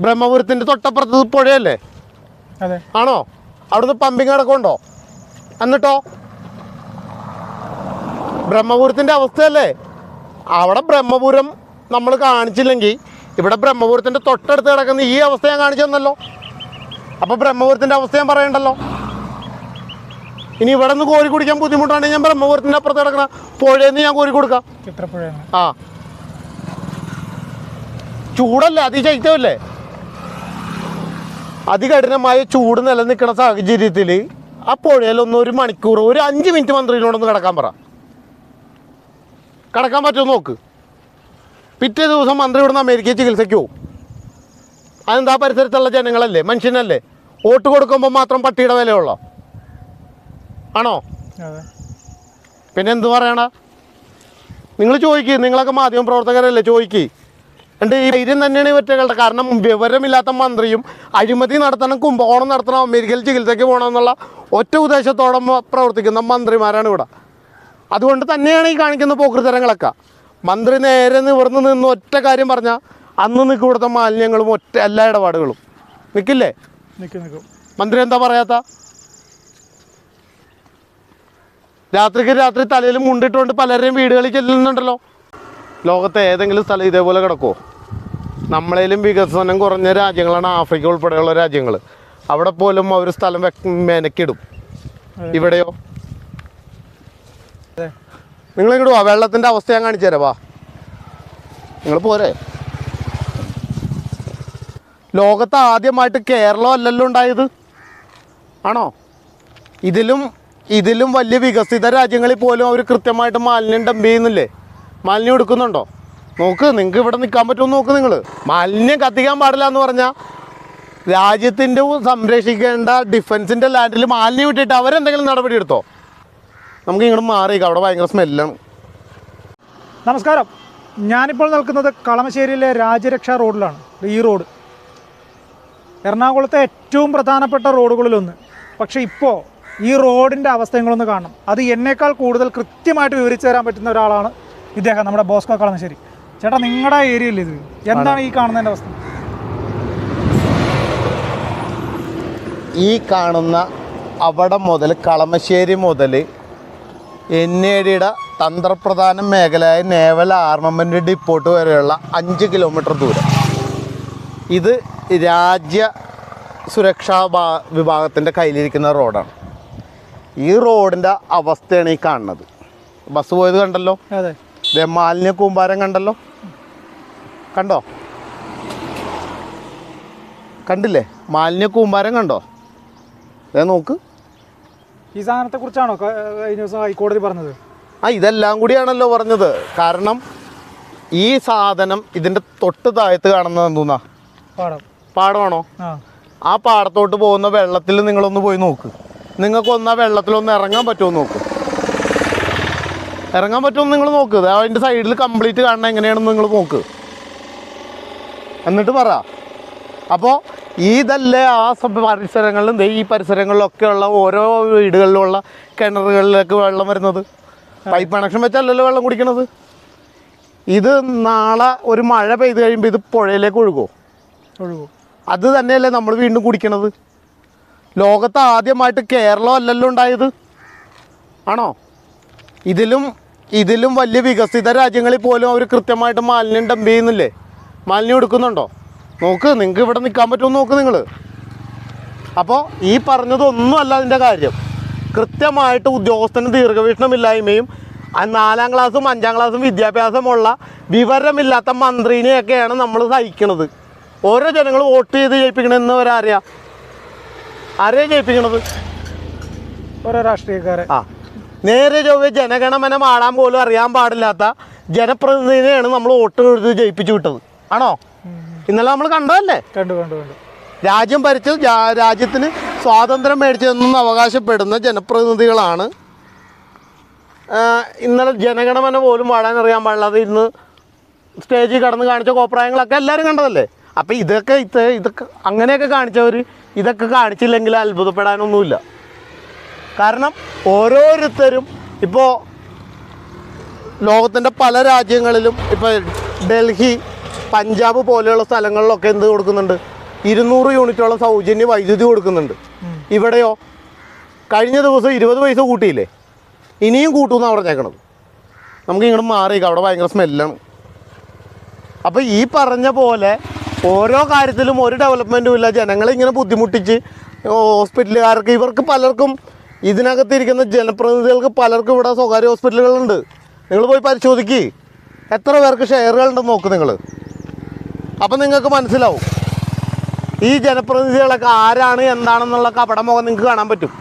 ബ്രഹ്മപുരത്തിന്റെ തൊട്ടപ്പുറത്ത് പുഴയല്ലേ? ആണോ? അവിടുന്ന് പമ്പിങ് അടക്കമുണ്ടോ എന്നിട്ടോ? ബ്രഹ്മപുരത്തിന്റെ അവസ്ഥയല്ലേ? അവിടെ ബ്രഹ്മപുരം നമ്മൾ കാണിച്ചില്ലെങ്കിൽ ഇവിടെ ബ്രഹ്മപുരത്തിന്റെ തൊട്ടടുത്ത് കിടക്കുന്ന ഈ അവസ്ഥ ഞാൻ കാണിച്ചു തന്നല്ലോ. അപ്പോൾ ബ്രഹ്മപുരത്തിന്റെ അവസ്ഥ ഞാൻ പറയണ്ടല്ലോ. ഇനി ഇവിടെ നിന്ന് കോരി കുടിക്കാൻ ബുദ്ധിമുട്ടാണെങ്കിൽ ഞാൻ ബ്രഹ്മപുരത്തിന്റെ അപ്പുറത്ത് കിടക്കണ പുഴയിൽ നിന്ന് ഞാൻ കോരി കൊടുക്കാം. ആ. ചൂടല്ലേ? അതിശൈത്യമല്ലേ അതികഠിനമായ ചൂട് നിലനിൽക്കുന്ന സാഹചര്യത്തിൽ ആ പുഴയിലൊന്ന് ഒരു മണിക്കൂർ ഒരു അഞ്ച് മിനിറ്റ് മന്ത്രിയിലോടൊന്ന് കിടക്കാൻ പറ. കിടക്കാൻ പറ്റുമോ നോക്ക്. പിറ്റേ ദിവസം മന്ത്രി ഇവിടുന്ന് അമേരിക്കയിൽ ചികിത്സയ്ക്ക് പോകും അതെന്താ പരിസരത്തുള്ള ജനങ്ങളല്ലേ മനുഷ്യനല്ലേ? വോട്ട് കൊടുക്കുമ്പോൾ മാത്രം പട്ടിയുടെ വിലയുള്ളോ? ആണോ? പിന്നെ എന്ത് പറയണ? നിങ്ങൾ ചോദിക്കുക നിങ്ങളൊക്കെ മാധ്യമ പ്രവർത്തകരല്ലേ ചോദിക്കുക എന്റെ ഈ ധൈര്യം തന്നെയാണ് ഇവറ്റകളുടെ കാരണം. വിവരമില്ലാത്ത മന്ത്രിയും അഴിമതി നടത്തണം കുംഭകോണം നടത്തണം അമേരിക്കയിൽ ചികിത്സയ്ക്ക് പോകണമെന്നുള്ള ഒറ്റ ഉദ്ദേശത്തോടെ പ്രവർത്തിക്കുന്ന മന്ത്രിമാരാണ് ഇവിടെ. അതുകൊണ്ട് തന്നെയാണ് ഈ കാണിക്കുന്ന പോക്കൃതരങ്ങളൊക്കെ മന്ത്രി നേരെ നിവർന്ന് നിന്ന് ഒറ്റ കാര്യം പറഞ്ഞാൽ അന്ന് നിൽക്കും ഇവിടുത്തെ മാലിന്യങ്ങളും ഒറ്റ എല്ലാ ഇടപാടുകളും. നിൽക്കില്ലേ നിൽക്കും നിൽക്കും മന്ത്രി എന്താ പറയാത്ത? രാത്രിക്ക് രാത്രി തലയിൽ മുണ്ടിട്ടുകൊണ്ട് പലരുടെയും വീടുകളിൽ ചെല്ലുന്നുണ്ടല്ലോ. ലോകത്തെ ഏതെങ്കിലും സ്ഥലം ഇതേപോലെ കിടക്കുമോ നമ്മളേലും വികസനം കുറഞ്ഞ രാജ്യങ്ങളാണ് ആഫ്രിക്ക ഉൾപ്പെടെയുള്ള രാജ്യങ്ങൾ അവിടെ പോലും അവർ സ്ഥലം മെനക്കിടും. ഇവിടെയോ? നിങ്ങൾ ഇങ്ങോട്ട് വാ അവസ്ഥ ഞാൻ കാണിച്ചു തരാം വാ. നിങ്ങൾ പോരെ. ലോകത്ത് ആദ്യമായിട്ട് കേരളം അല്ലല്ലോ ഉണ്ടായത്. ആണോ? ഇതിലും ഇതിലും വലിയ വികസിത രാജ്യങ്ങളിൽ പോലും അവർ കൃത്യമായിട്ട് മാലിന്യം ഡംപ് ചെയ്യുന്നില്ലേ? മാലിന്യം എടുക്കുന്നുണ്ടോ? നോക്ക് നിങ്ങൾക്ക് ഇവിടെ നിൽക്കാൻ പറ്റുമോ നോക്ക് നിങ്ങൾ മാലിന്യം കത്തിക്കാൻ പാടില്ല എന്ന് പറഞ്ഞാൽ രാജ്യത്തിന്റെ സംരക്ഷിക്കേണ്ട ഡിഫൻസിന്റെ ലാൻഡിൽ മാലിന്യം വിട്ടിട്ട് അവരെന്തെങ്കിലും നടപടി എടുത്തോ? നമുക്ക് ഇങ്ങോട്ട് മാറിയേക്കാം. അവിടെ ഭയങ്കര സ്മെല്ലാണ് നമസ്കാരം. ഞാനിപ്പോൾ നിൽക്കുന്നത് കളമശ്ശേരിയിലെ രാജ്യരക്ഷാ റോഡിലാണ്. ഈ റോഡ്. എറണാകുളത്തെ ഏറ്റവും പ്രധാനപ്പെട്ട റോഡുകളിലൊന്ന്. പക്ഷേ ഇപ്പോൾ ഈ റോഡിന്റെ അവസ്ഥ നിങ്ങളൊന്ന് കാണണം. അത് എന്നേക്കാൾ കൂടുതൽ കൃത്യമായിട്ട് വിവരിച്ചു തരാൻ പറ്റുന്ന ഒരാളാണ് ഇദ്ദേഹം നമ്മുടെ ബോസ്കോ കളമശ്ശേരി. ചേട്ടാ നിങ്ങളുടെ ഏരിയയിൽ ഇത്? എന്താണ് ഈ കാണുന്നതിന്റെ അവസ്ഥ? ഈ കാണുന്ന അവിടെ മുതൽ കളമശ്ശേരി മുതൽ എൻ എ ഡിയുടെ തന്ത്രപ്രധാന മേഖലയായ നേവൽ ആർമമെന്റ് ഡിപ്പോട്ട് വരെയുള്ള അഞ്ച് കിലോമീറ്റർ ദൂരം. ഇത് രാജ്യ സുരക്ഷാ വിഭാഗത്തിന്റെ കയ്യിലിരിക്കുന്ന റോഡാണ്. ഈ റോഡിന്റെ അവസ്ഥയാണ് ഈ കാണുന്നത്. ബസ് പോയത് കണ്ടല്ലോ? അതെ. ദേ മാലിന്യ കൂമ്പാരം കണ്ടല്ലോ? കണ്ടോ? കണ്ടില്ലേ? മാലിന്യ കൂമ്പാരം കണ്ടോ? ദേ നോക്ക്. ഈ സാധനത്തെ കുറിച്ചാണോ കഴിഞ്ഞ ദിവസം ഹൈക്കോടതി പറഞ്ഞത്? ആ ഇതെല്ലാം കൂടിയാണല്ലോ പറഞ്ഞത്. കാരണം ഈ സാധനം ഇതിന്റെ തൊട്ട് താഴത്ത് കാണുന്നത് എന്തോന്നാ? പാടം. പാടമാണോ? ആ. പാടത്തോട്ട് പോകുന്ന വെള്ളത്തിൽ നിങ്ങളൊന്ന് പോയി നോക്ക്. നിങ്ങൾക്കൊന്ന് ആ വെള്ളത്തിലൊന്ന് ഇറങ്ങാൻ പറ്റുമോ നോക്ക്. ഇറങ്ങാൻ പറ്റുമോ നിങ്ങൾ നോക്ക്. അതിന്റെ സൈഡിൽ കംപ്ലീറ്റ് കാണണം എങ്ങനെയാണെന്ന് നിങ്ങൾ നോക്ക്. എന്നിട്ട് പറ. അപ്പോൾ ഇതല്ലേ ആ പരിസരങ്ങളിലും ഈ ഈ പരിസരങ്ങളിലൊക്കെയുള്ള ഓരോ വീടുകളിലുള്ള കിണറുകളിലേക്ക് വെള്ളം വരുന്നത്? പൈപ്പ് കണക്ഷൻ വെച്ചല്ലല്ലോ വെള്ളം കുടിക്കണത്? ഇത് നാളെ ഒരു മഴ പെയ്ത് കഴിയുമ്പോൾ ഇത് പുഴയിലേക്ക് ഒഴുകുമോ ഒഴുകും. അത് തന്നെയല്ലേ നമ്മൾ വീണ്ടും കുടിക്കണത്? ലോകത്ത് ആദ്യമായിട്ട് കേരളം അല്ലല്ലോ ഉണ്ടായത്. ആണോ? ഇതിലും ഇതിലും വലിയ വികസിത രാജ്യങ്ങളിൽ പോലും അവർ കൃത്യമായിട്ട് മാലിന്യം ഡംപ് ചെയ്യുന്നില്ലേ? മാലിന്യം എടുക്കുന്നുണ്ടോ? നോക്ക് നിങ്ങൾക്ക് ഇവിടെ നിൽക്കാൻ പറ്റുമോ നോക്ക് നിങ്ങൾ. അപ്പോൾ ഈ പറഞ്ഞതൊന്നുമല്ല അതിന്റെ കാര്യം. കൃത്യമായിട്ട് ഉദ്യോഗസ്ഥന് ദീർഘവീക്ഷണമില്ലായ്മയും ആ നാലാം ക്ലാസ്സും അഞ്ചാം ക്ലാസ്സും വിദ്യാഭ്യാസമുള്ള വിവരമില്ലാത്ത മന്ത്രിനെയൊക്കെയാണ് നമ്മൾ സഹിക്കണത്. ഓരോ ജനങ്ങൾ വോട്ട് ചെയ്ത് ജയിപ്പിക്കണമെന്ന് ഒരാരെയാ ആരെയാ ജയിപ്പിക്കണത്? ഓരോ രാഷ്ട്രീയക്കാരെ. ആ. നേരെ ചൊവ്വെ ജനഗണമന മാടാൻ പോലും അറിയാൻ പാടില്ലാത്ത ജനപ്രതിനിധിയാണ് നമ്മൾ വോട്ട് കൊടുത്ത് ജയിപ്പിച്ചു വിട്ടത്. ആണോ? ഇന്നലെ നമ്മൾ കണ്ടതല്ലേ? കണ്ടു കണ്ടു കണ്ടു. രാജ്യം ഭരിച്ച് രാജ്യത്തിന് സ്വാതന്ത്ര്യം മേടിച്ചതെന്ന് അവകാശപ്പെടുന്ന ജനപ്രതിനിധികളാണ്. ഇന്നലെ ജനഗണമന പോലും പാടാൻ അറിയാൻ പാടില്ലാതെ ഇന്ന് സ്റ്റേജിൽ കടന്ന് കാണിച്ച കോപ്രായങ്ങളൊക്കെ എല്ലാവരും കണ്ടതല്ലേ? അപ്പം ഇതൊക്കെ ഇത് ഇതൊക്കെ അങ്ങനെയൊക്കെ കാണിച്ചവർ ഇതൊക്കെ കാണിച്ചില്ലെങ്കിൽ അത്ഭുതപ്പെടാനൊന്നുമില്ല. കാരണം ഓരോരുത്തരും ഇപ്പോൾ ലോകത്തിന്റെ പല രാജ്യങ്ങളിലും ഇപ്പോൾ ഡൽഹി പഞ്ചാബ് പോലെയുള്ള സ്ഥലങ്ങളിലൊക്കെ എന്ത് കൊടുക്കുന്നുണ്ട്? ഇരുന്നൂറ് യൂണിറ്റോളം സൗജന്യ വൈദ്യുതി കൊടുക്കുന്നുണ്ട്. ഇവിടെയോ? കഴിഞ്ഞ ദിവസം ഇരുപത് പൈസ കൂട്ടിയില്ലേ? ഇനിയും കൂട്ടുമെന്നാണ് പറഞ്ഞേക്കണത്. നമുക്ക് ഇങ്ങോട്ട് മാറിയേക്കാം. അവിടെ ഭയങ്കര സ്മെല്ലാണ്. അപ്പോൾ ഈ പറഞ്ഞ പോലെ ഓരോ കാര്യത്തിലും ഒരു ഡെവലപ്മെന്റും ഇല്ല. ജനങ്ങളെ ഇങ്ങനെ ബുദ്ധിമുട്ടിച്ച് ഹോസ്പിറ്റലുകാർക്ക് ഇവർക്ക് പലർക്കും ഇതിനകത്ത് ഇരിക്കുന്ന ജനപ്രതിനിധികൾക്ക് പലർക്കും ഇവിടെ സ്വകാര്യ ഹോസ്പിറ്റലുകളുണ്ട്. നിങ്ങൾ പോയി പരിശോധിക്ക്. എത്ര പേർക്ക് ഷെയറുകളുണ്ടെന്ന് നോക്ക് നിങ്ങൾ. അപ്പം നിങ്ങൾക്ക് മനസ്സിലാവും. ഈ ജനപ്രതിനിധികളൊക്കെ ആരാണ് എന്താണെന്നുള്ള കപടമുഖം നിങ്ങൾക്ക് കാണാൻ പറ്റും.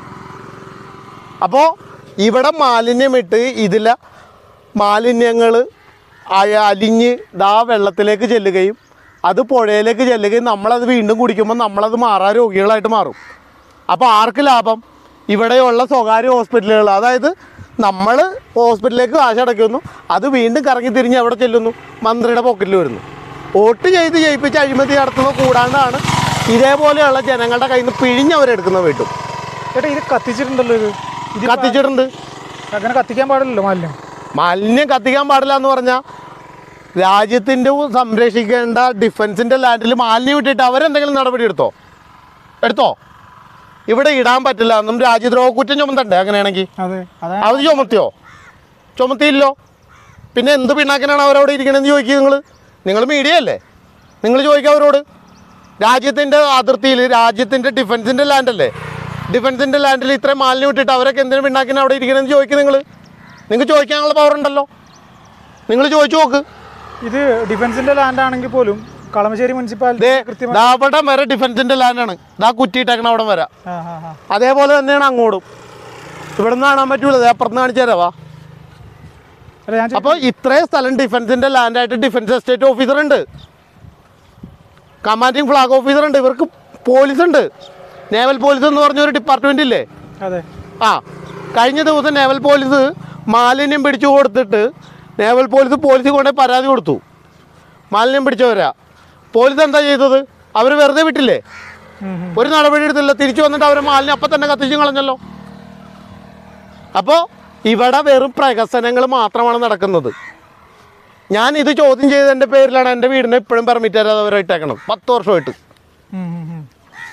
അപ്പോൾ ഇവിടെ മാലിന്യമിട്ട് ഇതിലെ മാലിന്യങ്ങൾ അലിഞ്ഞ് ദാ വെള്ളത്തിലേക്ക് ചെല്ലുകയും അത് പുഴയിലേക്ക് ചെല്ലുകയും നമ്മളത് വീണ്ടും കുടിക്കുമ്പോൾ നമ്മളത് മാറാൻ രോഗികളായിട്ട് മാറും. അപ്പോൾ ആർക്ക് ലാഭം? ഇവിടെയുള്ള സ്വകാര്യ ഹോസ്പിറ്റലുകൾ അതായത് നമ്മൾ ഹോസ്പിറ്റലിലേക്ക് കാശ് അടയ്ക്കുന്നു അത് വീണ്ടും കറങ്ങി തിരിഞ്ഞ് അവിടെ ചെല്ലുന്നു? മന്ത്രിയുടെ പോക്കറ്റിൽ വരുന്നു. വോട്ട് ചെയ്ത് ജയിപ്പിച്ച് അഴിമതി നടത്തുന്ന കൂടാണ്ടാണ് ഇതേപോലെയുള്ള ജനങ്ങളുടെ കയ്യിൽ നിന്ന് പിഴിഞ്ഞവരെടുക്കുന്ന വീട്ടും. ചേട്ടാ ഇത് കത്തിച്ചിട്ടുണ്ടല്ലോ ഇത്. ഇത് കത്തിച്ചിട്ടുണ്ട്. അങ്ങനെ കത്തിക്കാൻ പാടില്ലല്ലോ മാലിന്യം. മാലിന്യം കത്തിക്കാൻ പാടില്ല എന്ന് പറഞ്ഞാൽ രാജ്യത്തിന്റെ സംരക്ഷിക്കേണ്ട ഡിഫൻസിന്റെ ലാൻഡിൽ മാലിന്യം ഇട്ടിട്ട് അവരെന്തെങ്കിലും നടപടി എടുത്തോ? എടുത്തോ? ഇവിടെ ഇടാൻ പറ്റില്ല. എന്നും രാജ്യദ്രോഹ കുറ്റം ചുമത്തണ്ടേ അങ്ങനെയാണെങ്കിൽ? അതെ. ചുമത്തിയോ? ചുമത്തിയില്ലോ? പിന്നെ എന്ത് പിണ്ണാക്കിനാണ് അവരവിടെ ഇരിക്കണമെന്ന് ചോദിക്കുക നിങ്ങൾ നിങ്ങൾ മീഡിയ അല്ലേ? നിങ്ങൾ ചോദിക്കുക അവരോട്. രാജ്യത്തിന്റെ അതിർത്തിയിൽ രാജ്യത്തിന്റെ ഡിഫൻസിന്റെ ലാൻഡല്ലേ ഡിഫൻസിന്റെ ലാൻഡിൽ ഇത്രയും മാലിന്യം ഇട്ടിട്ട് അവരൊക്കെ എന്തിനു പിണ്ണാക്കിനാണ് അവിടെ ഇരിക്കണമെന്ന് ചോദിക്കുക നിങ്ങൾ നിങ്ങൾക്ക് ചോദിക്കാനുള്ള പവർ ഉണ്ടല്ലോ. നിങ്ങൾ ചോദിച്ചു നോക്ക്. ഇത് ഡിഫൻസിന്റെ ലാൻഡ് ആണെങ്കിൽ പോലും കളമശ്ശേരി മുനിസിപ്പാലിറ്റി അവിടെ വരെ ഡിഫൻസിന്റെ ലാൻഡാണ് ദാ കുറ്റിയിട്ടേക്കണ അവിടെ വരെ. അതേപോലെ തന്നെയാണ് അങ്ങോട്ടും. ഇവിടെ നിന്ന് കാണാൻ പറ്റൂല. അപ്പുറത്ത് കാണിച്ചു തരാവാ അപ്പോൾ ഇത്രയും സ്ഥലം ഡിഫൻസിന്റെ ലാൻഡായിട്ട് ഡിഫൻസ് എസ്റ്റേറ്റ് ഓഫീസർ ഉണ്ട്. കമാൻഡിങ് ഫ്ലാഗ് ഓഫീസർ ഉണ്ട്. ഇവർക്ക് പോലീസ് ഉണ്ട്. നേവൽ പോലീസ് എന്ന് പറഞ്ഞ ഒരു ഡിപ്പാർട്ട്മെന്റ് ഇല്ലേ? ആ. കഴിഞ്ഞ ദിവസം നേവൽ പോലീസ് മാലിന്യം പിടിച്ചു കൊടുത്തിട്ട് നേവൽ പോലീസ് പോലീസ് കൊണ്ടേ പരാതി കൊടുത്തു. മാലിന്യം പിടിച്ചവരാ. പോലീസ് എന്താ ചെയ്തത്? അവർ വെറുതെ വിട്ടില്ലേ. ഒരു നടപടി എടുത്തില്ല. തിരിച്ചു വന്നിട്ട് അവർ മാലിന്യം അപ്പം തന്നെ കത്തിച്ചു കളഞ്ഞല്ലോ. അപ്പോൾ ഇവിടെ വെറും പ്രകസനങ്ങൾ മാത്രമാണ് നടക്കുന്നത്. ഞാൻ ഇത് ചോദ്യം ചെയ്തതിന്റെ പേരിലാണ് എന്റെ വീടിനെ ഇപ്പോഴും പെർമിറ്റ് തരാതെ അവരായിട്ടേക്കണം പത്ത് വർഷമായിട്ട്.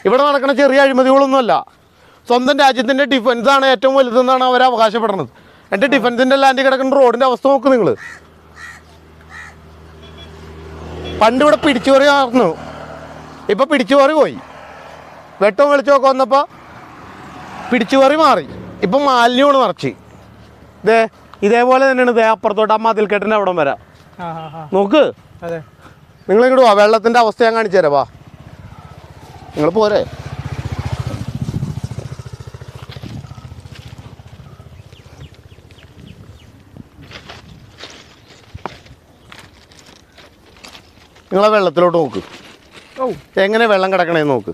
ഇവിടെ നടക്കുന്ന ചെറിയ അഴിമതികളൊന്നുമല്ല. സ്വന്തം രാജ്യത്തിന്റെ ഡിഫൻസാണ് ഏറ്റവും വലുതെന്നാണ് അവർ അവകാശപ്പെടുന്നത്. എന്റെ ഡിഫൻസിന്റെ ലാൻഡിൽ കിടക്കുന്ന റോഡിന്റെ അവസ്ഥ നോക്ക് നിങ്ങൾ പണ്ട് ഇവിടെ പിടിച്ചുപറി നടന്നു ഇപ്പോൾ പിടിച്ചുപറി പോയി. വെട്ടവും വെളിച്ചമൊക്കെ വന്നപ്പോൾ പിടിച്ചുപറി മാറി. ഇപ്പൊ മാലിന്യമാണ് നിറച്ച്. ഇതേ ഇതേപോലെ തന്നെയാണ് ഇതേ അപ്പുറത്തോട്ട് ആ മതിൽക്കെട്ടിന്റെ അവിടം വരാം. നോക്ക്. നിങ്ങൾ ഇങ്ങോട്ട് വാ വെള്ളത്തിന്റെ അവസ്ഥ ഞാൻ കാണിച്ചു തരാം വാ. നിങ്ങൾ പോരെ. നിങ്ങളെ വെള്ളത്തിലോട്ട് നോക്ക്. ഓ എങ്ങനെ വെള്ളം കിടക്കണേന്ന് നോക്ക്.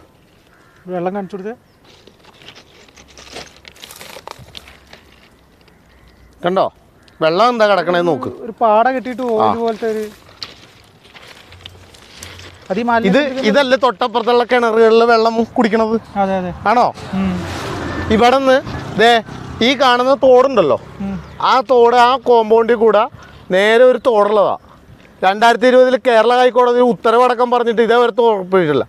വെള്ളം കാണിച്ചു കൊടുത്തേ. കണ്ടോ? വെള്ളം എന്താ കിടക്കണേന്ന് നോക്ക്. ഒരു പാട കെട്ടിയിട്ട് പോലത്തെ ഒരു ഇത് ഇതല്ലേ തൊട്ടപ്പുറത്തുള്ള കിണറുകളിൽ വെള്ളം കുടിക്കണത്? ആണോ? ഇവിടെ നിന്ന് ദേ ഈ കാണുന്ന തോടുണ്ടല്ലോ. ആ തോട് ആ കോമ്പൗണ്ടിൽ കൂടെ നേരെ ഒരു തോടുള്ളതാ. രണ്ടായിരത്തി ഇരുപതിൽ കേരള ഹൈക്കോടതി ഉത്തരവടക്കം പറഞ്ഞിട്ട് ഇതേവരെ ഉറപ്പിച്ചിട്ടില്ല.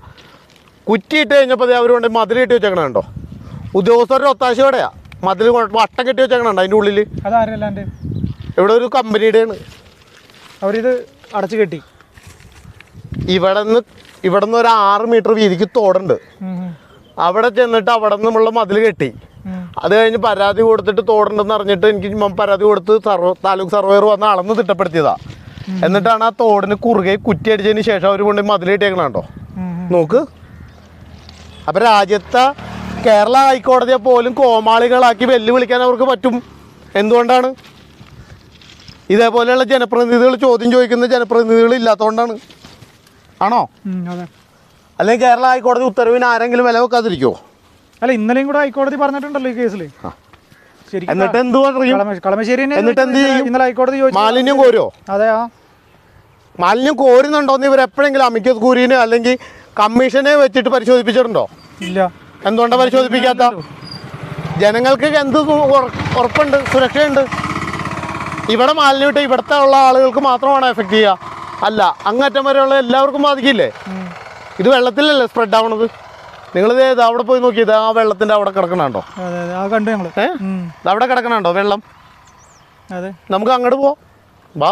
കുറ്റിയിട്ട് കഴിഞ്ഞപ്പോൾ അവർ കൊണ്ട് മതിൽ കെട്ടി വെച്ചേക്കണ കണ്ടോ? ഉദ്യോഗസ്ഥരുടെ ഒത്താശയോടെയാ മതിൽ വട്ടം കെട്ടി വെച്ചേക്കണുണ്ട് അതിന്റെ ഉള്ളിൽ അതാരല്ലാണ്ട് ഇവിടെ ഒരു കമ്പനിയുടെയാണ്. അവരിത് അടച്ചു കെട്ടി. ഇവിടെ നിന്ന് ഇവിടെ നിന്ന് ഒരു ആറ് മീറ്റർ വീതിക്ക് തോടുണ്ട്. അവിടെ ചെന്നിട്ട് അവിടെ നിന്നുള്ള മതിൽ കെട്ടി. അത് കഴിഞ്ഞ് പരാതി കൊടുത്തിട്ട് തോടുണ്ടെന്ന് അറിഞ്ഞിട്ട് എനിക്ക് പരാതി കൊടുത്ത് സർവ താലൂക്ക് സർവേർ വന്ന് അളന്ന് തിട്ടപ്പെടുത്തിയതാ. എന്നിട്ടാണ് ആ തോടിന് കുറുകെ കുറ്റി അടിച്ചതിന് ശേഷം അവർ കൊണ്ട് ഉം. നോക്ക്. അപ്പൊ രാജ്യത്തെ കേരള ഹൈക്കോടതിയെ പോലും കോമാളികളാക്കി വെല്ലുവിളിക്കാൻ അവർക്ക് പറ്റും. എന്തുകൊണ്ടാണ്? ഇതേപോലെയുള്ള ജനപ്രതിനിധികൾ ചോദ്യം ചോദിക്കുന്ന ജനപ്രതിനിധികൾ ഇല്ലാത്തതുകൊണ്ടാണ്. ആണോ? അല്ലെങ്കിൽ കേരള ഹൈക്കോടതി ഉത്തരവിന് ആരെങ്കിലും വില വെക്കാതിരിക്കുമോ അല്ല ഇന്നലെയും കൂടെ ഹൈക്കോടതി പറഞ്ഞിട്ടുണ്ടല്ലോ ഈ കേസിൽ എന്നിട്ട് എന്ത് പറയും? കളമ- കളമശ്ശേരി എന്നിട്ട് എന്ത് ഇന്നലെ- ചെയ്യും? ഇന്നലെ ഹൈക്കോടതി ചോദിച്ചു. മാലിന്യം കോരുന്നുണ്ടോ അതെ ആ. മാലിന്യം കോരുന്നുണ്ടോന്ന് ഇവർ എപ്പോഴെങ്കിലും അമിക്കസ് കൂരിനെ അല്ലെങ്കിൽ കമ്മീഷനെ വെച്ചിട്ട് പരിശോധിപ്പിച്ചിട്ടുണ്ടോ? ഇല്ല. എന്തുകൊണ്ടാണ് പരിശോധിപ്പിക്കാത്ത? ജനങ്ങൾക്ക് എന്ത് ഉറപ്പുണ്ട്? സുരക്ഷയുണ്ട്? ഇവിടെ മാലിന്യം ഇട്ട് ഇവിടുത്തെ ഉള്ള ആളുകൾക്ക് മാത്രമാണ് എഫക്റ്റ് ചെയ്യുക? അല്ല അങ്ങറ്റം വരെയുള്ള എല്ലാവർക്കും ബാധിക്കില്ലേ. ഇത് വെള്ളത്തിലല്ലേ സ്പ്രെഡ് ആവണത്? നിങ്ങളിത് അവിടെ പോയി നോക്കിയത് ആ വെള്ളത്തിന്റെ അവിടെ കിടക്കണുണ്ടോ? കണ്ടു ഞങ്ങൾ ഇത് അവിടെ കിടക്കണുണ്ടോ വെള്ളം? അതെ. നമുക്ക് അങ്ങോട്ട് പോവാം. വാ.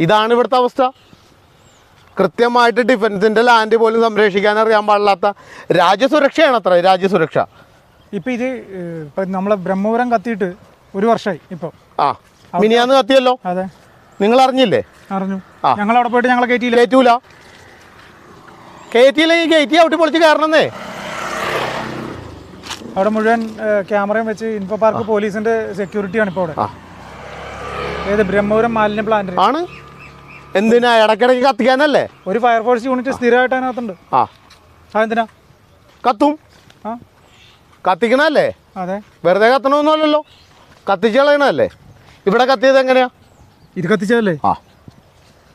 ഇതാണ് ഇവിടുത്തെ അവസ്ഥ. കൃത്യമായിട്ട് ഡിഫൻസിന്റെ ലാൻഡ് പോലും സംരക്ഷിക്കാൻ അറിയാൻ പാടില്ലാത്ത രാജ്യസുരക്ഷയാണ് അത്ര രാജ്യസുരക്ഷ. ഇപ്പൊ ഇത് നമ്മളെ ബ്രഹ്മപുരം കത്തിയിട്ട് ഒരു വർഷമായി ഇപ്പൊ. ആ മിനിയാന്ന് കത്തിയല്ലോ. അതെ. നിങ്ങൾ അറിഞ്ഞില്ലേ അറിഞ്ഞു. ഞങ്ങൾ അവിടെ പോയിട്ട് ഞങ്ങളെ കയറ്റിയില്ല കയറ്റൂല കയറ്റിയില്ലെങ്കിൽ കയറ്റി ഔട്ടി പൊളിച്ച് കയറണമെന്നേ. അവിടെ മുഴുവൻ ക്യാമറയും വെച്ച് ഇൻഫോ പാർക്ക് പോലീസിന്റെ സെക്യൂരിറ്റിയാണ് ഇപ്പോൾ അവിടെ. ഏത് ബ്രഹ്മപുരം മാലിന്യ പ്ലാന്റ് ആണ്. എന്തിനാ ഇടക്കിടക്ക് കത്തിക്കാനല്ലേ ഒരു ഫയർഫോഴ്സ് യൂണിറ്റ് സ്ഥിരമായിട്ട് അതിനകത്തുണ്ട്. ആ. അതെന്തിനാ കത്തും. ആ. കത്തിക്കണല്ലേ അതെ. വെറുതെ കത്തണമെന്നല്ലോ കത്തിച്ച് കളയണല്ലേ ഇവിടെ കത്തിയത് എങ്ങനെയാ? ഇത് കത്തിച്ചതല്ലേ? ആ.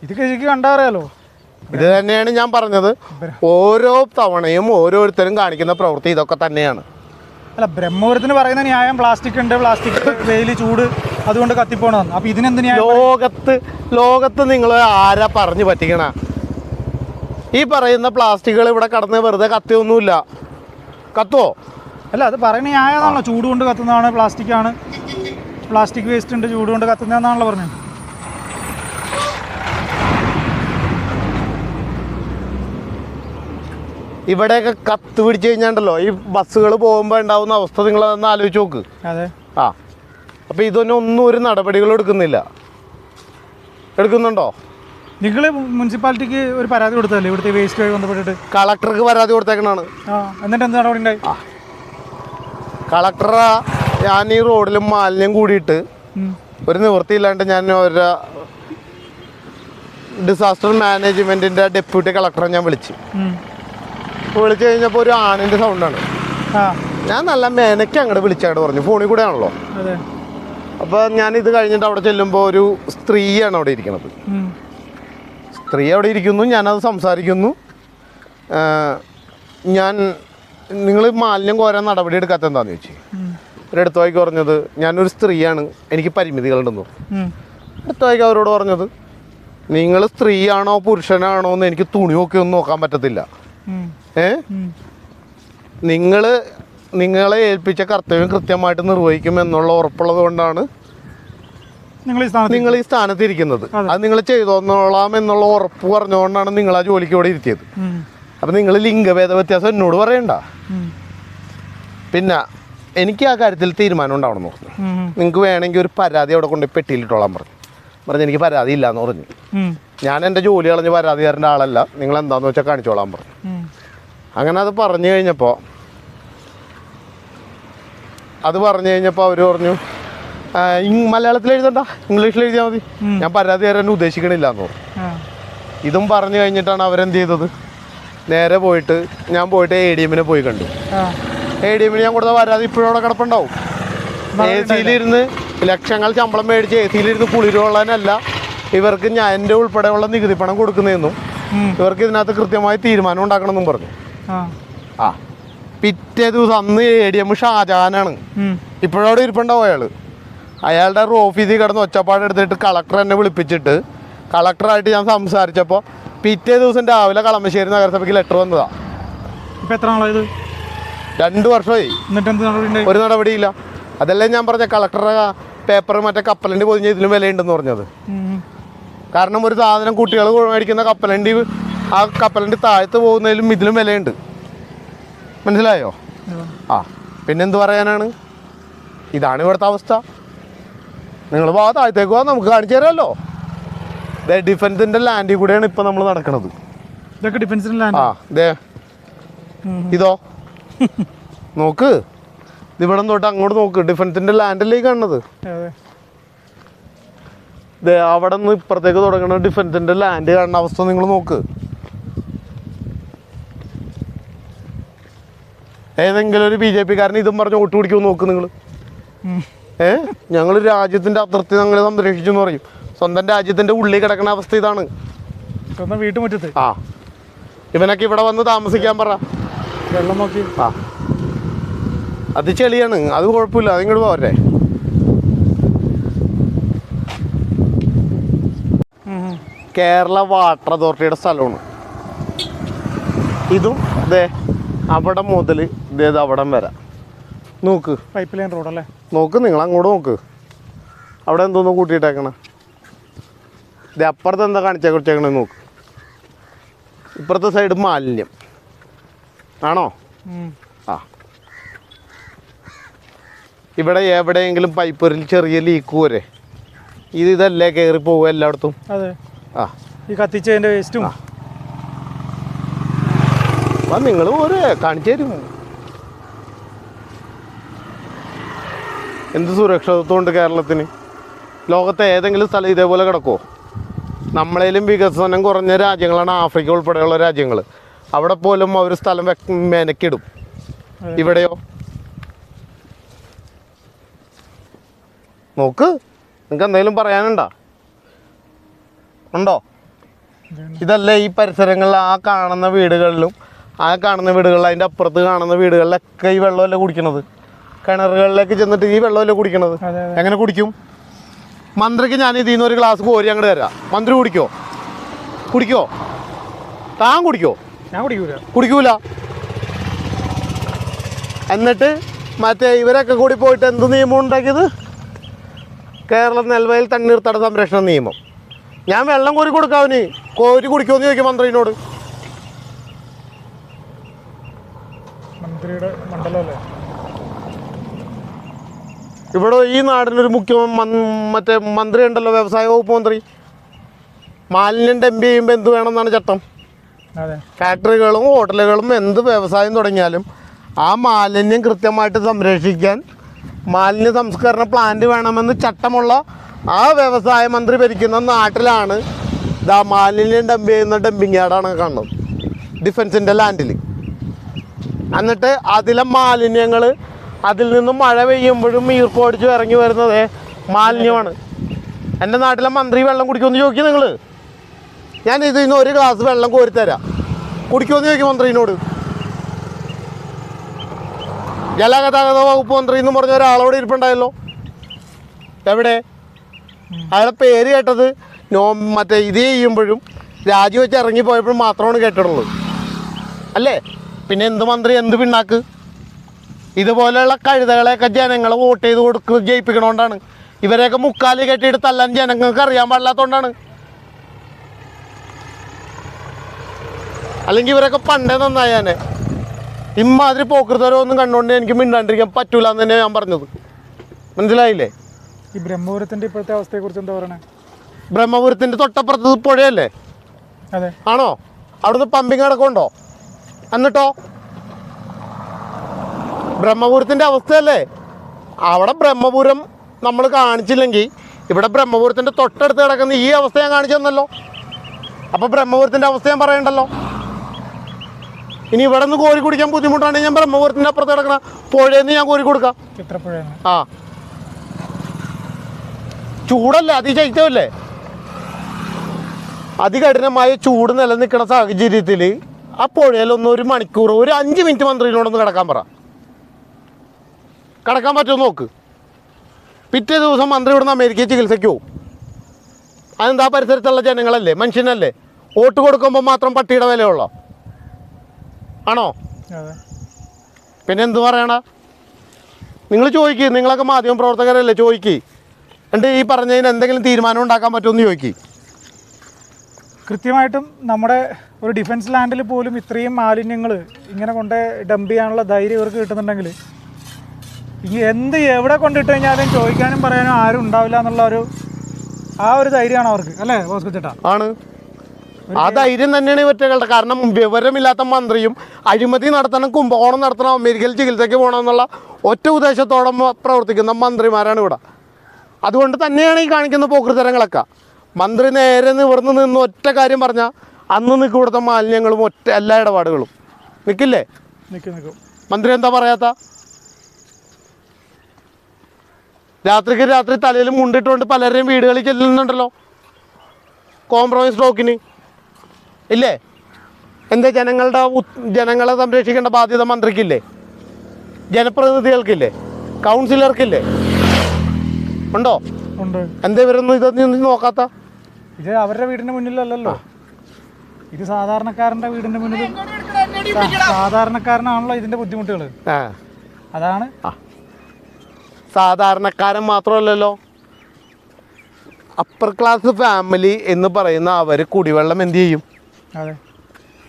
ഇത് ശരിക്കും കണ്ടറിയാലോ ഇത് തന്നെയാണ് ഞാൻ പറഞ്ഞത്. ഓരോ തവണയും ഓരോരുത്തരും കാണിക്കുന്ന പ്രവൃത്തി ഇതൊക്കെ തന്നെയാണ്. അല്ല ബ്രഹ്മപുരത്തിന് പറയുന്ന ന്യായം പ്ലാസ്റ്റിക് ഉണ്ട് പ്ലാസ്റ്റിക് വെയിൽ ചൂട് അതുകൊണ്ട് കത്തിപ്പോണെന്ന് അപ്പൊ ഇതിനെന്ത് ലോകത്ത് ലോകത്ത് നിങ്ങൾ ആരാ പറഞ്ഞു പറ്റിക്കണ? ഈ പറയുന്ന പ്ലാസ്റ്റിക്കുകൾ ഇവിടെ കടന്ന് വെറുതെ കത്തിയൊന്നുമില്ല. കത്തുവോ അല്ല അത് പറയുന്ന ന്യായമാണല്ലോ. ചൂട് കൊണ്ട് കത്തുന്നതാണ് പ്ലാസ്റ്റിക് ആണ് പ്ലാസ്റ്റിക് വേസ്റ്റ് ഉണ്ട് ചൂട് കൊണ്ട് കത്തുന്നതാണല്ലോ പറഞ്ഞത്. ഇവിടെയൊക്കെ കത്ത് പിടിച്ചു കഴിഞ്ഞാണ്ടല്ലോ ഈ ബസ്സുകൾ പോകുമ്പോൾ ഉണ്ടാവുന്ന അവസ്ഥ നിങ്ങളതൊന്ന് ആലോചിച്ച് നോക്ക്. അതെ. ആ. അപ്പോൾ ഇതൊന്നും ഒന്നും ഒരു നടപടികൾ എടുക്കുന്നില്ല. എടുക്കുന്നുണ്ടോ? നിങ്ങൾ മുനിസിപ്പാലിറ്റിക്ക് ഒരു പരാതി കൊടുത്തല്ലേ ഇവിടുത്തെ വേസ്റ്റുമായി ബന്ധപ്പെട്ടിട്ട്? കളക്ടർക്ക് പരാതി കൊടുത്തേക്കണാണ്. എന്നിട്ട് എന്ത് നടപടി ഉണ്ടായി? കളക്ടറാ ഞാൻ ഈ റോഡിൽ മാലിന്യം കൂടിയിട്ട്. ഒരു നിവൃത്തിയില്ലാണ്ട് ഞാൻ ഒരു ഡിസാസ്റ്റർ മാനേജ്മെന്റിന്റെ ഡെപ്യൂട്ടി കളക്ടറെ ഞാൻ വിളിച്ചു. വിളിച്ചു കഴിഞ്ഞപ്പോൾ ഒരു ആണിന്റെ സൗണ്ടാണ് ഞാൻ നല്ല മേനയ്ക്ക് അങ്ങോട്ട് വിളിച്ചായിട്ട് പറഞ്ഞു. ഫോണിൽ കൂടെ ആണല്ലോ. അപ്പൊ ഞാൻ ഇത് കഴിഞ്ഞിട്ട് അവിടെ ചെല്ലുമ്പോൾ ഒരു സ്ത്രീയാണ് അവിടെ ഇരിക്കുന്നത് സ്ത്രീ അവിടെ ഇരിക്കുന്നു ഞാനത് സംസാരിക്കുന്നു. ഞാൻ നിങ്ങൾ മാലിന്യം കോരാൻ നടപടി എടുക്കാത്ത എന്താന്ന് ചോദിച്ചു? ഉം. ഒരു അടുത്ത പറഞ്ഞത് ഞാനൊരു സ്ത്രീയാണ് എനിക്ക് പരിമിതികളുണ്ടെന്നു. ഉം. അടുത്ത അവരോട് പറഞ്ഞത് നിങ്ങൾ സ്ത്രീയാണോ പുരുഷനാണോ എന്ന് എനിക്ക് തുണി നോക്കിയൊന്നും നോക്കാൻ പറ്റത്തില്ല. ഏ. നിങ്ങൾ നിങ്ങളെ ഏൽപ്പിച്ച കർത്തവ്യം കൃത്യമായിട്ട് നിർവഹിക്കും എന്നുള്ള ഉറപ്പുള്ളത് കൊണ്ടാണ് നിങ്ങൾ ഈ സ്ഥാനത്ത് ഇരിക്കുന്നത് അതെ. നിങ്ങൾ ചെയ്തോന്നോളാം എന്നുള്ള ഉറപ്പ് പറഞ്ഞുകൊണ്ടാണ് നിങ്ങൾ ആ ജോലിക്ക് ഇവിടെ ഇരുത്തിയത്. അപ്പൊ നിങ്ങൾ ലിംഗഭേദ വ്യത്യാസം എന്നോട് പറയണ്ട. പിന്നെ എനിക്ക് ആ കാര്യത്തിൽ തീരുമാനം ഉണ്ടാവണം എന്ന് പറഞ്ഞു. നിങ്ങൾക്ക് വേണമെങ്കിൽ ഒരു പരാതി അവിടെ കൊണ്ട് പെട്ടിയിലിട്ടോളാൻ പറഞ്ഞു. പറഞ്ഞു എനിക്ക് പരാതി ഇല്ല എന്ന് പറഞ്ഞു ഞാൻ എന്റെ ജോലി കളഞ്ഞ് പരാതി തരേണ്ട ആളല്ല. നിങ്ങൾ എന്താണെന്ന് വെച്ചാൽ കാണിച്ചോളാൻ പറഞ്ഞു. അങ്ങനെ അത് പറഞ്ഞു കഴിഞ്ഞപ്പോൾ അത് പറഞ്ഞു കഴിഞ്ഞപ്പോൾ അവർ പറഞ്ഞു "ആ, മലയാളത്തിൽ എഴുതണ്ട ഇംഗ്ലീഷിൽ എഴുതിയാൽ മതി. ഞാൻ പരാതി തരാൻ ഉദ്ദേശിക്കണില്ല എന്ന് പറഞ്ഞു. ഇതും പറഞ്ഞു കഴിഞ്ഞിട്ടാണ് അവരെന്ത് ചെയ്തത്? നേരെ പോയിട്ട് ഞാൻ പോയിട്ട് എ ഡി എമ്മിനെ പോയി കണ്ടു. എ ഡി എമ്മിന് ഞാൻ കൊടുത്ത പരാതി ഇപ്പോഴും അവിടെ കിടപ്പുണ്ടാവും. എ സിയിലിരുന്ന് ലക്ഷങ്ങൾ ശമ്പളം മേടിച്ച് എ സിയിലിരുന്ന് കുളിരുള്ളതിനല്ല ഇവർക്ക് ഞാൻ എന്റെ ഉൾപ്പെടെയുള്ള നികുതി പണം കൊടുക്കുന്നതെന്നും ഇവർക്ക് ഇതിനകത്ത് കൃത്യമായി തീരുമാനം ഉണ്ടാക്കണമെന്നും പറഞ്ഞു. ആ. പിറ്റേ ദിവസം അന്ന് എ ഡി എം ഷാജഹാനാണ്. ഇപ്പോഴവിടെ ഇരിപ്പുണ്ടാവും അയാൾ അയാളുടെ ഒരു ഓഫീസിൽ കിടന്ന് ഒച്ചപ്പാട് എടുത്തിട്ട് കളക്ടർ എന്നെ വിളിപ്പിച്ചിട്ട് കളക്ടറായിട്ട് ഞാൻ സംസാരിച്ചപ്പോൾ പിറ്റേ ദിവസം രാവിലെ കളമശ്ശേരി നഗരസഭയ്ക്ക് ലെറ്റർ വന്നതാ. ഇപ്പൊ എത്ര നാളായത് രണ്ട് വർഷമായി. ഒരു നടപടിയില്ല. അതല്ലേ ഞാൻ പറഞ്ഞ കളക്ടറുടെ പേപ്പർ മറ്റേ കപ്പലണ്ടി പൊതിഞ്ഞ ഇതിലും വിലയുണ്ടെന്ന് പറഞ്ഞത്. കാരണം ഒരു സാധനം കുട്ടികൾ മേടിക്കുന്ന കപ്പലണ്ടി ആ കപ്പലിന്റെ താഴത്ത് പോകുന്നതിലും ഇതിലും വിലയുണ്ട്. മനസ്സിലായോ? ആ പിന്നെന്ത് പറയാനാണ്? ഇതാണ് ഇവിടുത്തെ അവസ്ഥ. നിങ്ങൾ വാ താഴത്തേക്ക് പോവാ നമുക്ക് കാണിച്ചു തരാമല്ലോ ദേ ഡിഫൻസിന്റെ ലാൻഡിൽ കൂടെയാണ് ഇപ്പം നമ്മൾ നടക്കുന്നത് ഇതൊക്കെ ഡിഫൻസിന് ലാൻഡ് ആ ദേ. ഇതോ? നോക്ക്. ഇതിവിടെ തൊട്ട് അങ്ങോട്ട് നോക്ക്. ഡിഫൻസിന്റെ ലാൻഡല്ലേ കാണുന്നത്? അവിടെ നിന്ന് ഇപ്പുറത്തേക്ക് തുടങ്ങുന്ന ഡിഫൻസിന്റെ ലാൻഡ് കാണുന്ന അവസ്ഥ നിങ്ങൾ നോക്ക്. ഏതെങ്കിലും ഒരു ബി ജെ പിക്കാരൻ ഇതും പറഞ്ഞ് വോട്ട് പിടിക്കുമെന്ന് നോക്ക് നിങ്ങൾ. ഏ? ഞങ്ങൾ രാജ്യത്തിന്റെ അതിർത്തി ഞങ്ങൾ സംരക്ഷിച്ചു എന്ന് പറയും. സ്വന്തം രാജ്യത്തിന്റെ ഉള്ളിൽ കിടക്കുന്ന അവസ്ഥ ഇതാണ്. സ്വന്തം വീട്ടുമുറ്റത്ത് ആ. ഇവനൊക്കെ ഇവിടെ വന്ന് താമസിക്കാൻ പറ. വെള്ളം നോക്കി. ആ. അത് ചെളിയാണ്. അത് കുഴപ്പമില്ല. അതിങ്ങോട്ട് പോരെ. കേരള വാട്ടർ അതോറിറ്റിയുടെ സ്ഥലമാണ്. ഇതും അതെ അവിടെ മുതൽ ഇതേ അവിടം വരെ. നോക്ക്. പൈപ്പ് ലൈൻ റോഡ് അല്ലേ നോക്ക് നിങ്ങൾ അങ്ങോട്ട് നോക്ക്. അവിടെ എന്തോന്ന് കൂട്ടിയിട്ടേക്കണ? ഇത് അപ്പുറത്ത് എന്താ കാണിച്ചാൽ കുറിച്ചേക്കണേ നോക്ക്. ഇപ്പുറത്തെ സൈഡ് മാലിന്യം. ആണോ? ആ. ഇവിടെ എവിടെയെങ്കിലും പൈപ്പൊരിൽ ചെറിയ ലീക്ക് പോരെ? ഇത് ഇതല്ലേ കയറി പോകുക എല്ലായിടത്തും? അതെ. ആ. ഈ കത്തിച്ചതിന്റെ വേസ്റ്റും അപ്പം നിങ്ങൾ പോരെ കാണിച്ചു തരും. എന്ത് സുരക്ഷിതത്വമുണ്ട് കേരളത്തിന്? ലോകത്തെ ഏതെങ്കിലും സ്ഥലം ഇതേപോലെ കിടക്കുമോ നമ്മളേലും വികസനം കുറഞ്ഞ രാജ്യങ്ങളാണ് ആഫ്രിക്ക ഉൾപ്പെടെയുള്ള രാജ്യങ്ങൾ അവിടെ പോലും അവർ സ്ഥലം മെനക്കിടും. ഇവിടെയോ? നോക്ക്. നിങ്ങൾക്ക് എന്തെങ്കിലും പറയാനുണ്ടോ? ഉണ്ടോ? ഇതല്ലേ ഈ പരിസരങ്ങളിൽ ആ കാണുന്ന വീടുകളിലും ആ കാണുന്ന വീടുകളിൽ അതിന്റെ അപ്പുറത്ത് കാണുന്ന വീടുകളിലൊക്കെ ഈ വെള്ളമല്ലേ കുടിക്കണത്? കിണറുകളിലേക്ക് ചെന്നിട്ട് ഈ വെള്ളമല്ലേ കുടിക്കണത്. എങ്ങനെ കുടിക്കും? മന്ത്രിക്ക് ഞാൻ ഇതിൽ നിന്ന് ഒരു ഗ്ലാസ് കോരി അങ്ങോട്ട് തരാം. മന്ത്രി കുടിക്കോ? കുടിക്കോ? താൻ കുടിക്കോ? ഞാൻ കുടിക്കൂല. കുടിക്കൂല. എന്നിട്ട് മറ്റേ ഇവരൊക്കെ കൂടി പോയിട്ട് എന്ത് നിയമം ഉണ്ടാക്കിയത്? കേരള നെൽവയൽ തണ്ണീർത്തട സംരക്ഷണ നിയമം. ഞാൻ വെള്ളം കോരി കൊടുക്കാവിന് കോരി കുടിക്കുമെന്ന് ചോദിക്കും മന്ത്രിനോട്. മന്ത്രിയുടെ മണ്ഡലമല്ലേ ഇവിടെ ഈ നാടിനൊരു മുഖ്യ മറ്റേ മന്ത്രി ഉണ്ടല്ലോ വ്യവസായ വകുപ്പ് മന്ത്രി. മാലിന്യം ഡെമ്പ് ചെയ്യുമ്പോൾ എന്ത് വേണമെന്നാണ് ചട്ടം. ഫാക്ടറികളും ഹോട്ടലുകളും എന്ത് വ്യവസായം തുടങ്ങിയാലും ആ മാലിന്യം കൃത്യമായിട്ട് സംരക്ഷിക്കാൻ മാലിന്യ സംസ്കരണ പ്ലാന്റ് വേണമെന്ന് ചട്ടമുള്ള ആ വ്യവസായ മന്ത്രി ഭരിക്കുന്ന നാട്ടിലാണ് ഇതാ മാലിന്യം ഡംപ് ചെയ്യുന്ന ഡംപിങ് യാർഡാണ് കാണുന്നത്. ഡിഫൻസിന്റെ ലാൻഡിൽ എന്നിട്ട് അതിലെ മാലിന്യങ്ങൾ അതിൽ നിന്നും മഴ പെയ്യുമ്പോഴും ഈർക്കോടിച്ച് ഇറങ്ങി വരുന്നത് മാലിന്യമാണ്. എന്റെ നാട്ടിലെ മന്ത്രി വെള്ളം കുടിക്കുമെന്ന് ചോദിക്കും നിങ്ങൾ ഞാൻ ഇതിൽ നിന്ന് ഒരു ഗ്ലാസ് വെള്ളം കോരിത്തരാം കുടിക്കുമെന്ന് ചോദിക്കും മന്ത്രിനോട്. ജലഗതാഗത വകുപ്പ് മന്ത്രി എന്ന് പറഞ്ഞ ഒരാളോട് ഇരിപ്പുണ്ടായല്ലോ. എവിടെ? അയാളെ പേര് കേട്ടത് നോ മറ്റേ ഇത് ചെയ്യുമ്പോഴും രാജിവെച്ച് ഇറങ്ങിപ്പോയപ്പോഴും മാത്രമാണ് കേട്ടിട്ടുള്ളത്. അല്ലേ? പിന്നെ എന്ത് മന്ത്രി എന്ത് പിണ്ണാക്ക്? ഇതുപോലെയുള്ള കഴുതകളെയൊക്കെ ജനങ്ങൾ വോട്ട് ചെയ്ത് കൊടുക്കുക ജയിപ്പിക്കണോണ്ടാണ്. ഇവരെയൊക്കെ മുക്കാലി കെട്ടിയിട്ട് തല്ലാൻ ജനങ്ങൾക്ക് അറിയാൻ പാടില്ലാത്തതുകൊണ്ടാണ് അല്ലെങ്കിൽ ഇവരൊക്കെ പണ്ടേ നന്നായാനെ ഇമ്മാതിരി പോക്കൃതരൊന്നും കണ്ടുകൊണ്ട് എനിക്ക് മിണ്ടാണ്ടിരിക്കാൻ പറ്റൂല എന്ന് തന്നെ ഞാൻ പറഞ്ഞത്. മനസ്സിലായില്ലേ? ഈ ബ്രഹ്മപുരത്തിന്റെ ഇപ്പോഴത്തെ അവസ്ഥയെ കുറിച്ച് എന്താ പറയണേ? ബ്രഹ്മപുരത്തിന്റെ തൊട്ടപ്പുറത്ത് പുഴയല്ലേ? അതെ. ആണോ? അവിടുന്ന് പമ്പിങ് കിടക്കുണ്ടോ എന്നിട്ടോ? ബ്രഹ്മപുരത്തിന്റെ അവസ്ഥയല്ലേ? അവിടെ ബ്രഹ്മപുരം നമ്മൾ കാണിച്ചില്ലെങ്കിൽ ഇവിടെ ബ്രഹ്മപുരത്തിന്റെ തൊട്ടടുത്ത് കിടക്കുന്ന ഈ അവസ്ഥ ഞാൻ കാണിച്ചു തന്നല്ലോ. അപ്പോൾ ബ്രഹ്മപുരത്തിന്റെ അവസ്ഥ ഞാൻ പറയണ്ടല്ലോ. ഇനി ഇവിടെ നിന്ന് കോരി കുടിക്കാൻ ബുദ്ധിമുട്ടാണെങ്കിൽ ഞാൻ ബ്രഹ്മപുരത്തിന്റെ അപ്പുറത്ത് കിടക്കണ പുഴയിൽ നിന്ന് ഞാൻ കോരി കൊടുക്കാം. ആ. ചൂടല്ലേ? അതിശൈത്യമല്ലേ അതികഠിനമായ ചൂട് നിലനിൽക്കുന്ന സാഹചര്യത്തിൽ ആ പുഴയിലൊന്ന് ഒരു മണിക്കൂർ ഒരു അഞ്ച് മിനിറ്റ് മന്ത്രിയിലൂടെ മന്ത്രിനോടൊന്ന് കിടക്കാൻ പറ. കിടക്കാൻ പറ്റുമോ നോക്ക്. പിറ്റേ ദിവസം മന്ത്രി ഇവിടുന്ന് അമേരിക്കയിൽ ചികിത്സയ്ക്ക് പോകും അതെന്താ പരിസരത്തുള്ള ജനങ്ങളല്ലേ? മനുഷ്യനല്ലേ? വോട്ട് കൊടുക്കുമ്പോൾ മാത്രം പട്ടിയുടെ വിലയുള്ളോ? ആണോ? പിന്നെ എന്ത് പറയണ? നിങ്ങൾ ചോദിക്കുക നിങ്ങളൊക്കെ മാധ്യമ പ്രവർത്തകരല്ലേ? ചോദിക്കുക എന്നിട്ട് ഈ പറഞ്ഞതിന് എന്തെങ്കിലും തീരുമാനം ഉണ്ടാക്കാൻ പറ്റുമെന്ന് ചോദിക്കുക കൃത്യമായിട്ടും നമ്മുടെ ഒരു ഡിഫൻസ് ലാൻഡിൽ പോലും ഇത്രയും മാലിന്യങ്ങൾ ഇങ്ങനെ കൊണ്ട് ഡംപ് ചെയ്യാനുള്ള ധൈര്യം ഇവർക്ക് കിട്ടുന്നുണ്ടെങ്കിൽ എന്ത് എവിടെ കൊണ്ടിട്ട് കഴിഞ്ഞാലും ചോദിക്കാനും പറയാനും ആരും ഉണ്ടാവില്ല എന്നുള്ള ഒരു ആ ഒരു ധൈര്യമാണ് അവർക്ക്. അല്ലേ ബോസ്കോ ചേട്ടാ? ആണ്. ആ ധൈര്യം തന്നെയാണ് ഇവറ്റകളുടെ കാരണം വിവരമില്ലാത്ത മന്ത്രിയും അഴിമതി നടത്തണം കുംഭകോണം നടത്തണം അമേരിക്കയിൽ ചികിത്സയ്ക്ക് പോകണം എന്നുള്ള ഒറ്റ ഉദ്ദേശത്തോടെ പ്രവർത്തിക്കുന്ന മന്ത്രിമാരാണ് ഇവിടെ. അതുകൊണ്ട് തന്നെയാണ് ഈ കാണിക്കുന്ന പോക്കൃതരങ്ങളൊക്കെ മന്ത്രി നേരെ നിവർന്ന് നിന്ന് ഒറ്റ കാര്യം പറഞ്ഞാൽ അന്ന് നിൽക്കും ഇവിടുത്തെ മാലിന്യങ്ങളും ഒറ്റ എല്ലാ ഇടപാടുകളും. നിൽക്കില്ലേ നിൽക്കും നിൽക്കും മന്ത്രി എന്താ പറയാത്ത? രാത്രിക്ക് രാത്രി തലയിൽ മുണ്ടിട്ടുകൊണ്ട് പലരുടെയും വീടുകളിൽ ചെല്ലുന്നുണ്ടല്ലോ. കോംപ്രമൈസ് സ്റ്റോക്കിന് ഇല്ലേ? എന്താ ജനങ്ങളുടെ ജനങ്ങളെ സംരക്ഷിക്കേണ്ട ബാധ്യത മന്ത്രിക്കില്ലേ? ജനപ്രതിനിധികൾക്കില്ലേ? കൗൺസിലർക്കില്ലേ ഉണ്ടോ? ഉണ്ട്. എന്താ ഇവരൊന്നും ഇതൊന്നും നോക്കാത്ത? ഇത് അവരുടെ വീടിന്റെ മുന്നിലല്ലല്ലോ. ഇത് സാധാരണക്കാരന്റെ വീടിന്റെ മുന്നിൽ സാധാരണക്കാരനാണല്ലോ ഇതിന്റെ ബുദ്ധിമുട്ടുകൾ ആ. അതാണ് സാധാരണക്കാരൻ മാത്രമല്ലല്ലോ. അപ്പർ ക്ലാസ് ഫാമിലി എന്ന് പറയുന്ന അവർ കുടിവെള്ളം എന്ത് ചെയ്യും?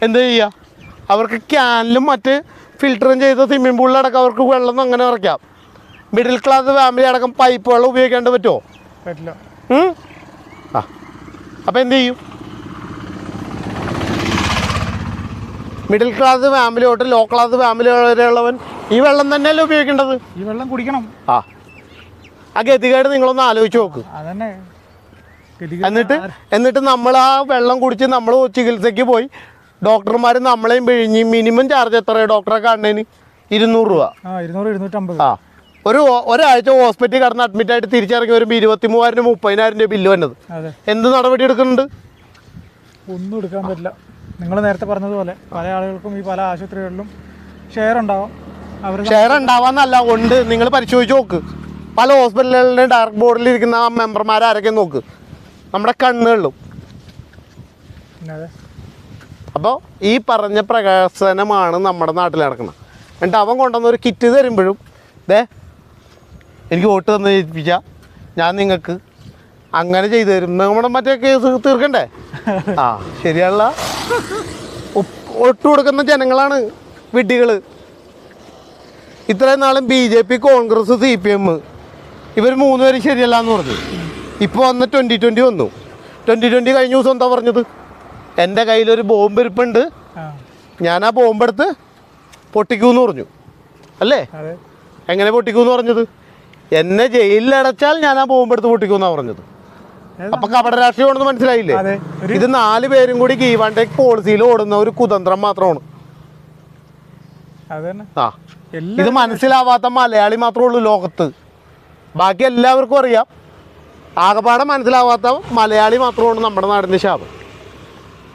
എന്ത് ചെയ്യുക? അവർക്ക് ക്യാനിലും മറ്റ് ഫിൽറ്ററും ചെയ്ത സ്വിമ്മിംഗ് പൂളിലടക്കം അവർക്ക് വെള്ളം അങ്ങനെ ഇറക്കാം മിഡിൽ ക്ലാസ് ഫാമിലി അടക്കം പൈപ്പ് വെള്ളം ഉപയോഗിക്കാണ്ട് പറ്റുമോ പറ്റില്ല? ആ. അപ്പം എന്ത് ചെയ്യും? മിഡിൽ ക്ലാസ് ഫാമിലി തൊട്ട് ലോ ക്ലാസ് ഫാമിലി വരെയുള്ളവൻ ഈ വെള്ളം തന്നെയല്ലേ ഉപയോഗിക്കേണ്ടത്? ഈ വെള്ളം കുടിക്കണം. ആ. ആ ഗതികേട് നിങ്ങളൊന്ന് ആലോചിച്ച് നോക്ക്. അതന്നെ. എന്നിട്ട് എന്നിട്ട് നമ്മൾ ആ വെള്ളം കുടിച്ച് നമ്മൾ ചികിത്സയ്ക്ക് പോയി. ഡോക്ടർമാർ നമ്മളെയും പിഴിഞ്ഞ് മിനിമം ചാർജ് എത്രയാണ് ഡോക്ടറെ കാണുന്നതിന് ഇരുന്നൂറ് രൂപ. ആ ഒരു ഒരാഴ്ച ഹോസ്പിറ്റലിൽ കിടന്ന് അഡ്മിറ്റ് ആയിട്ട് തിരിച്ചിറങ്ങി വരുമ്പോൾ ഇരുപത്തി മൂവായിരം രൂപ മുപ്പതിനായിരം രൂപ ബില്ല് വന്നത്. എന്ത് നടപടി എടുക്കുന്നുണ്ട്? ഒന്നും എടുക്കാൻ പറ്റില്ല. നിങ്ങൾ നേരത്തെ പറഞ്ഞതുപോലെ പല ആളുകൾക്കും ഈ പല ആശുപത്രികളിലും ഷെയർ ഉണ്ടാവും. ഷെയർ ഉണ്ടാവാന്നല്ല ഉണ്ട്. നിങ്ങൾ പരിശോധിച്ച് നോക്ക്. പല ഹോസ്പിറ്റലുകളുടെ ഡയറക്ട് ബോർഡിൽ ഇരിക്കുന്ന ആ മെമ്പർമാർ ആരൊക്കെ നോക്ക്? നമ്മുടെ കണ്ണുകളിലും. അപ്പോൾ ഈ പറഞ്ഞ പ്രകാശനമാണ് നമ്മുടെ നാട്ടിൽ നടക്കുന്നത്. എന്നിട്ട് അവൻ കൊണ്ടുവന്ന ഒരു കിറ്റ് തരുമ്പോഴും ദേ എനിക്ക് വോട്ട് തന്ന് ജയിപ്പിച്ച ഞാൻ നിങ്ങൾക്ക് അങ്ങനെ ചെയ്തു തരും. നമ്മുടെ മറ്റേ കേസ് തീർക്കണ്ടേ? ആ ശരിയല്ല ഒട്ടു കൊടുക്കുന്ന ജനങ്ങളാണ് വിഡ്ഢികൾ ഇത്രയും നാളും B J P Congress C P M ഇവർ മൂന്ന് മൂന്നുപേരും ശരിയല്ല എന്ന് പറഞ്ഞു. ഇപ്പോൾ വന്ന് ട്വന്റി ട്വന്റി വന്നു. ട്വന്റി ട്വന്റി കഴിഞ്ഞ ദിവസം എന്താ പറഞ്ഞത്? എന്റെ കയ്യിലൊരു ബോംബ് ഇരിപ്പുണ്ട്. ഞാൻ ആ ബോംബെടുത്ത് പൊട്ടിക്കൂന്ന് പറഞ്ഞു. അല്ലേ? എങ്ങനെ പൊട്ടിക്കൂന്ന് പറഞ്ഞത്? എന്നെ ജയിലിലടച്ചാൽ ഞാൻ ആ ബോംബെടുത്ത് പൊട്ടിക്കൂന്നാ പറഞ്ഞത്? അപ്പൊ കപട രാഷ്ട്രീയമാണെന്ന് മനസ്സിലായില്ലേ? ഇത് നാല് പേരും കൂടി ഗീവാണ്ടേക്ക് പോളിസിയിൽ ഓടുന്ന ഒരു കുതന്ത്രം മാത്രമാണ്. ആ. ഇത് മനസ്സിലാവാത്ത മലയാളി മാത്രമേ ഉള്ളൂ ലോകത്ത്. ബാക്കി എല്ലാവർക്കും അറിയാം. ആകപ്പാടെ മനസ്സിലാവാത്ത മലയാളി മാത്രമാണ് നമ്മുടെ നാടിന്റെ ശാപം.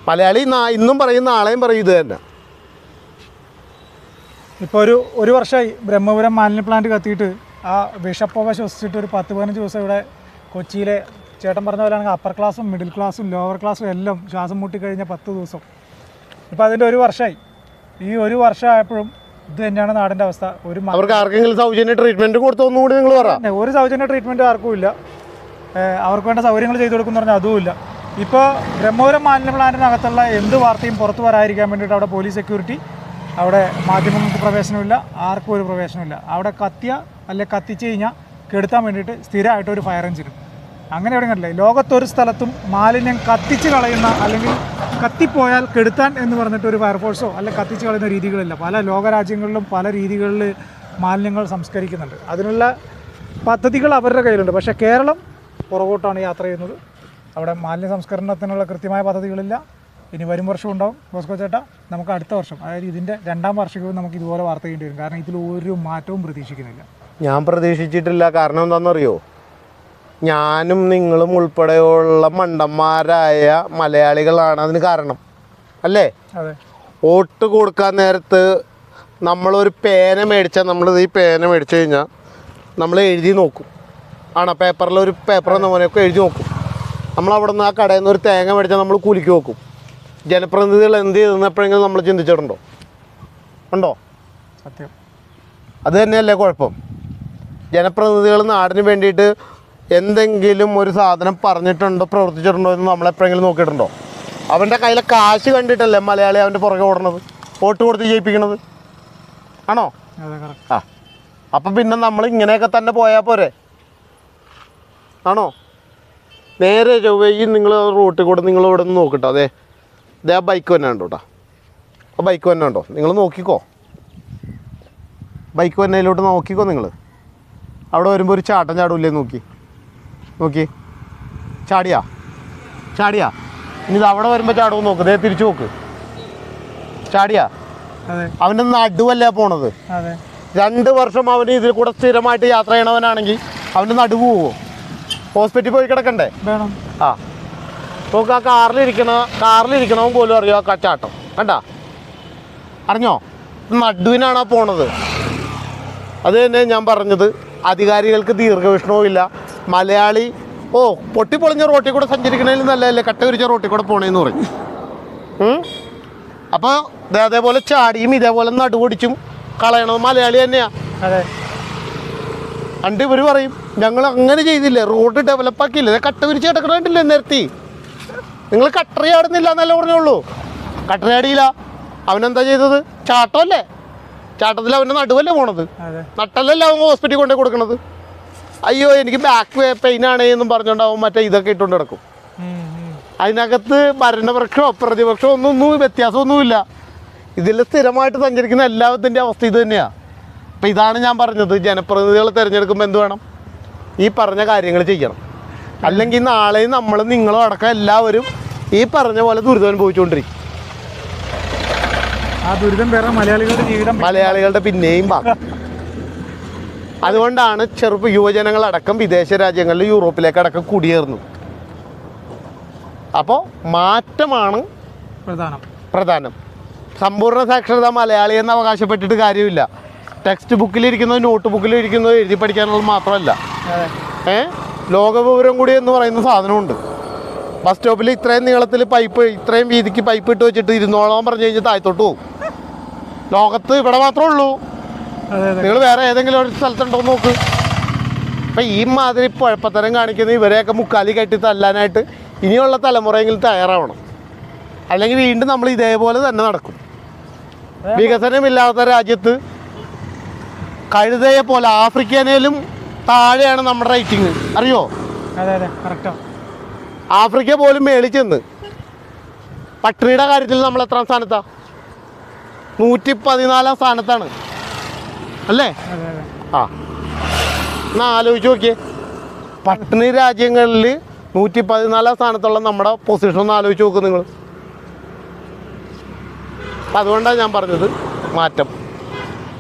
മലയാളി ഇന്നും പറയും നാളെയും പറയും ഇത് തന്നെ. ഇപ്പോൾ ഒരു ഒരു വർഷമായി ബ്രഹ്മപുരം മാലിന്യ പ്ലാന്റ് കത്തിയിട്ട് ആ വിഷപ്പുക ശ്വസിച്ചിട്ട് ഒരു പത്ത് പതിനഞ്ച് ദിവസം ഇവിടെ കൊച്ചിയിലെ ചേട്ടൻ പറഞ്ഞ പോലെയാണെങ്കിൽ അപ്പർ ക്ലാസ്സും മിഡിൽ ക്ലാസ്സും ലോവർ ക്ലാസ്സും എല്ലാം ശ്വാസം മുട്ടിക്കഴിഞ്ഞ പത്ത് ദിവസം. ഇപ്പോൾ അതിന്റെ ഒരു വർഷമായി. ഈ ഒരു വർഷമായപ്പോഴും ഇത് തന്നെയാണ് നാടിന്റെ അവസ്ഥ. ഒരു മ- അവർക്ക് ആർക്കെങ്കിലും സൗജന്യ ട്രീറ്റ്മെന്റ് കൊടുത്തൊന്നും ഒന്നുകൂടി നിങ്ങൾ പറ. തന്നെ ഒരു സൗജന്യ ട്രീറ്റ്മെന്റ് ആർക്കും ഇല്ല. ഏഹ് അവർക്ക് വേണ്ട സൗകര്യങ്ങൾ ചെയ്തു കൊടുക്കുന്ന പറഞ്ഞാൽ അതുമില്ല ഇപ്പോൾ ബ്രഹ്മപുരം മാലിന്യ പ്ലാന്റിനകത്തുള്ള എന്ത് വാർത്തയും പുറത്തു വരാതിരിക്കാൻ വേണ്ടിയിട്ട് അവിടെ പോലീസ് സെക്യൂരിറ്റി അവിടെ മാധ്യമങ്ങൾക്ക് പ്രവേശനമില്ല ആർക്കും ഒരു പ്രവേശനമില്ല അവിടെ കത്തിയ അല്ലെ കത്തിച്ചു കഴിഞ്ഞാൽ കെടുത്താൻ വേണ്ടിയിട്ട് സ്ഥിരമായിട്ട് ഒരു ഫയർ എഞ്ചിനും അങ്ങനെ എവിടെ കണ്ടില്ല ലോകത്തൊരു സ്ഥലത്തും മാലിന്യം കത്തിച്ച് കളയുന്ന അല്ലെങ്കിൽ കത്തിപ്പോയാൽ കെടുത്താൻ എന്ന് പറഞ്ഞിട്ട് ഒരു ഫയർഫോഴ്സോ അല്ലെങ്കിൽ കത്തിച്ച് കളയുന്ന രീതികളില്ല. പല ലോകരാജ്യങ്ങളിലും പല രീതികളിൽ മാലിന്യങ്ങൾ സംസ്കരിക്കുന്നുണ്ട്. അതിനുള്ള പദ്ധതികൾ അവരുടെ കയ്യിലുണ്ട്. പക്ഷേ കേരളം പുറകോട്ടാണ് യാത്ര ചെയ്യുന്നത്. അവിടെ മാലിന്യ സംസ്കരണത്തിനുള്ള കൃത്യമായ പദ്ധതികളില്ല. ഇനി വരും വർഷം ഉണ്ടാവും. ബോസ്കോ ചേട്ടാ നമുക്ക് അടുത്ത വർഷം അതായത് ഇതിന്റെ രണ്ടാം വാർഷികവും നമുക്ക് ഇതുപോലെ വാർത്ത ചെയ്യേണ്ടി വരും. കാരണം ഇതിൽ ഒരു മാറ്റവും പ്രതീക്ഷിക്കുന്നില്ല. ഞാൻ പ്രതീക്ഷിച്ചിട്ടില്ല. കാരണം എന്താണെന്നറിയോ? ഞാനും നിങ്ങളും ഉൾപ്പെടെയുള്ള മണ്ടന്മാരായ മലയാളികളാണ് അതിന് കാരണം. അല്ലേ? വോട്ട് കൊടുക്കാൻ നേരത്ത് നമ്മളൊരു പേന മേടിച്ചാൽ നമ്മൾ ഈ പേന മേടിച്ചു കഴിഞ്ഞാൽ നമ്മൾ എഴുതി നോക്കും. ആണോ? പേപ്പറിൽ ഒരു പേപ്പർ എന്ന പോലെയൊക്കെ എഴുതി നോക്കും. നമ്മൾ അവിടെ നിന്ന് ആ കടയിൽ നിന്ന് ഒരു തേങ്ങ മേടിച്ചാൽ നമ്മൾ കുലുക്കി നോക്കും ജനപ്രതിനിധികൾ എന്ത് ചെയ്തെന്ന് എപ്പോഴെങ്കിലും നമ്മൾ ചിന്തിച്ചിട്ടുണ്ടോ? ഉണ്ടോ? സത്യം. അത് തന്നെയല്ലേ കുഴപ്പം. ജനപ്രതിനിധികൾ നാടിന് വേണ്ടിയിട്ട് എന്തെങ്കിലും ഒരു സാധനം പറഞ്ഞിട്ടുണ്ടോ പ്രവർത്തിച്ചിട്ടുണ്ടോ എന്ന് നമ്മളെപ്പോഴെങ്കിലും നോക്കിയിട്ടുണ്ടോ? അവന്റെ കയ്യിലെ കാശ് കണ്ടിട്ടല്ലേ മലയാളി അവന്റെ പുറകെ ഓടണത് വോട്ട് കൊടുത്ത് ജയിപ്പിക്കണത്? ആണോ? ആ. അപ്പം പിന്നെ നമ്മൾ ഇങ്ങനെയൊക്കെ തന്നെ പോയാൽ പോരെ? ആണോ? നേരെ ചൊവ്വയിൽ നിങ്ങൾ റൂട്ടിൽ കൂടെ നിങ്ങൾ ഇവിടെ നിന്ന് നോക്കിട്ടോ. അതെ. അതെ ആ ബൈക്ക് തന്നെ ഉണ്ടോ കേട്ടോ ആ ബൈക്ക് തന്നെ ഉണ്ടോ നിങ്ങൾ നോക്കിക്കോ. ബൈക്ക് വന്നതിലോട്ട് നോക്കിക്കോ നിങ്ങൾ. അവിടെ വരുമ്പോൾ ഒരു ചാട്ടം ചാടൂലേ നോക്കി. നോക്കി. ചാടിയാ. ചാടിയാ. ഇനി ഇത് അവിടെ വരുമ്പോൾ ചാടുമെന്ന് നോക്ക്. ദേ തിരിച്ചു നോക്ക്. ചാടിയാ. അവന്റെ നടുവല്ലേ പോണത്. രണ്ട് വർഷം അവന് ഇതിൽ കൂടെ സ്ഥിരമായിട്ട് യാത്ര ചെയ്യണവനാണെങ്കിൽ അവന്റെ നടുവ് പോവോ? ഹോസ്പിറ്റലിൽ പോയി കിടക്കണ്ടേ? ആ. നോക്ക് ആ കാറിലിരിക്കണ കാറിലിരിക്കണവൻ പോലും അറിയോ ആ കച്ചാട്ടം? കണ്ടാ? അറിഞ്ഞോ? നടുവിനാണ് ആ പോണത്. അത് തന്നെ ഞാൻ പറഞ്ഞത്. അധികാരികൾക്ക് ദീർഘവീക്ഷണവും ഇല്ല. മലയാളി ഓ പൊട്ടിപ്പൊളിഞ്ഞ റോട്ടിൽ കൂടെ സഞ്ചരിക്കണതിൽ നല്ലതല്ലേ? കട്ട കുരിച്ച റോട്ടിൽ കൂടെ പോണേന്ന് പറയും? അപ്പോൾ അതേപോലെ ചാടിയും ഇതേപോലെ നടുപൊടിച്ചും കളയണത് മലയാളി തന്നെയാ. അതെ. അണ്ട് ഇവർ പറയും ഞങ്ങൾ അങ്ങനെ ചെയ്തില്ലേ? റോഡ് ഡെവലപ്പ് ആക്കിയില്ലേ? കട്ട വിരിച്ച് കിടക്കണില്ലേ നിരത്തി നിങ്ങൾ കട്ടറിയാടുന്നില്ല എന്നല്ലേ പറഞ്ഞുള്ളൂ. കട്ടറിയാടിയില്ല അവനെന്താ ചെയ്തത്? ചാട്ടമല്ലേ? ചാട്ടത്തിൽ അവന്റെ നടുവല്ലേ പോണത്? അതെ. നട്ടല്ലല്ലോ അവൻ ഹോസ്പിറ്റലിൽ കൊണ്ടേ കൊടുക്കണത്? അയ്യോ എനിക്ക് ബാക്ക് പെയിൻ ആണ് എന്നും പറഞ്ഞുകൊണ്ട് മറ്റേ ഇതൊക്കെ ഇട്ടുകൊണ്ട് കിടക്കും. അതിനകത്ത് ഭരണപക്ഷമോ പ്രതിപക്ഷമോ ഒന്നും ഒന്നും വ്യത്യാസമൊന്നുമില്ല. ഇതിൽ സ്ഥിരമായിട്ട് സഞ്ചരിക്കുന്ന എല്ലാത്തിന്റെ അവസ്ഥ ഇത് തന്നെയാണ് അപ്പം ഇതാണ് ഞാൻ പറഞ്ഞത് ജനപ്രതിനിധികളെ തിരഞ്ഞെടുക്കുമ്പോൾ എന്ത് വേണം? ഈ പറഞ്ഞ കാര്യങ്ങൾ ചെയ്യണം. അല്ലെങ്കിൽ നാളെ നമ്മൾ നിങ്ങളും അടക്കം എല്ലാവരും ഈ പറഞ്ഞ പോലെ ദുരിതം അനുഭവിച്ചുകൊണ്ടിരിക്കും. ആ ദുരിതം വേറെ മലയാളികളുടെ ജീവിതം മലയാളികളുടെ പിന്നെയും ബാക്കി. അതുകൊണ്ടാണ് ചെറുപ്പ യുവജനങ്ങളടക്കം വിദേശ രാജ്യങ്ങളിൽ യൂറോപ്പിലേക്ക് അടക്കം കുടിയേറുന്നു അപ്പോൾ മാറ്റമാണ് പ്രധാനം. പ്രധാനം. സമ്പൂർണ സാക്ഷരത മലയാളി എന്ന് അവകാശപ്പെട്ടിട്ട് കാര്യമില്ല. ടെക്സ്റ്റ് ബുക്കിലിരിക്കുന്നത് നോട്ട് ബുക്കിലും ഇരിക്കുന്നതും എഴുതി പഠിക്കാനുള്ളത് മാത്രമല്ല. ഏ? ലോകവിവരം കൂടി എന്ന് പറയുന്ന സാധനമുണ്ട്. ബസ് സ്റ്റോപ്പിൽ ഇത്രയും നീളത്തിൽ പൈപ്പ് ഇത്രയും വീതിക്ക് പൈപ്പ് ഇട്ട് വെച്ചിട്ട് ഇരുന്നോളാൻ പറഞ്ഞു കഴിഞ്ഞാൽ താഴത്തോട്ട് പോകും. ലോകത്ത് ഇവിടെ മാത്രമേ ഉള്ളൂ. നിങ്ങൾ വേറെ ഏതെങ്കിലും ഒരു സ്ഥലത്തുണ്ടോ നോക്ക്. അപ്പം ഈ മാതിരി കുഴപ്പത്തരം കാണിക്കുന്ന ഇവരെയൊക്കെ മുക്കാലി കെട്ടി തല്ലാനായിട്ട് ഇനിയുള്ള തലമുറയെങ്കിലും തയ്യാറാവണം. അല്ലെങ്കിൽ വീണ്ടും നമ്മൾ ഇതേപോലെ തന്നെ നടക്കും. വികസനമില്ലാത്ത രാജ്യത്ത് കഴുതയെ പോലെ ആഫ്രിക്കനേലും താഴെയാണ് നമ്മുടെ റേറ്റിംഗ്. അറിയോ? ആഫ്രിക്ക പോലും മേളിൽ ചെന്ന്. പട്ടിണിയുടെ കാര്യത്തിൽ നമ്മൾ എത്രാം സ്ഥാനത്താണ് നൂറ്റി പതിനാലാം സ്ഥാനത്താണ്. അല്ലേ? ആ. എന്നാ ആലോചിച്ച് നോക്കിയേ. പട്ടിണി രാജ്യങ്ങളിൽ നൂറ്റി പതിനാലാം സ്ഥാനത്തുള്ള നമ്മുടെ പൊസിഷൻ ഒന്ന് ആലോചിച്ച് നോക്ക് നിങ്ങൾ. അതുകൊണ്ടാണ് ഞാൻ പറഞ്ഞത് മാറ്റം.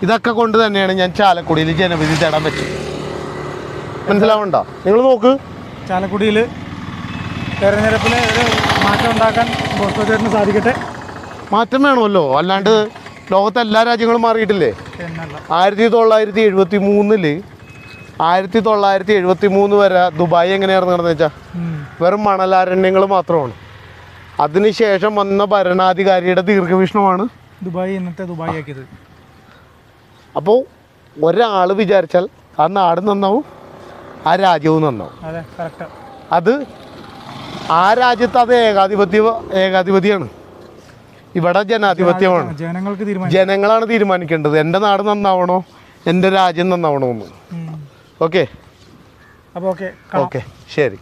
ഇതൊക്കെ കൊണ്ട് തന്നെയാണ് ഞാൻ ചാലക്കുടിയിൽ ജനവിധി തേടാൻ പറ്റും മനസ്സിലാവണ്ടോ നിങ്ങൾ നോക്ക്. ചാലക്കുടിയിൽ തെരഞ്ഞെടുപ്പിൽ ഒരു മാറ്റം ഉണ്ടാക്കാൻ സാധിക്കട്ടെ? മാറ്റം വേണമല്ലോ. അല്ലാണ്ട് ലോകത്തെ എല്ലാ രാജ്യങ്ങളും മാറിയിട്ടില്ലേ? ആയിരത്തി തൊള്ളായിരത്തി എഴുപത്തി മൂന്നിൽ ആയിരത്തി തൊള്ളായിരത്തി എഴുപത്തി മൂന്ന് വരെ ദുബായ് എങ്ങനെയായിരുന്നു നടന്നു വെച്ചാൽ വെറും മണലാരണ്യങ്ങൾ മാത്രമാണ്. അതിനുശേഷം വന്ന ഭരണാധികാരിയുടെ ദീർഘവീക്ഷണമാണ് ദുബായ് ഇന്നത്തെ ദുബായ് ആക്കിയത്. അപ്പോൾ ഒരാൾ വിചാരിച്ചാൽ ആ നാട് നന്നാവും ആ രാജ്യവും നന്നാവും. അത് ആ രാജ്യത്ത് അത് ഏകാധിപത്യ ഏകാധിപതിയാണ്. ഇവിടെ ജനാധിപത്യമാണ്. ജനങ്ങൾക്ക് ജനങ്ങളാണ് തീരുമാനിക്കേണ്ടത്. എന്റെ നാട് നന്നാവണോ? എന്റെ രാജ്യം നന്നാവണോ എന്ന്. ഓക്കെ. ഓക്കെ. ശരി.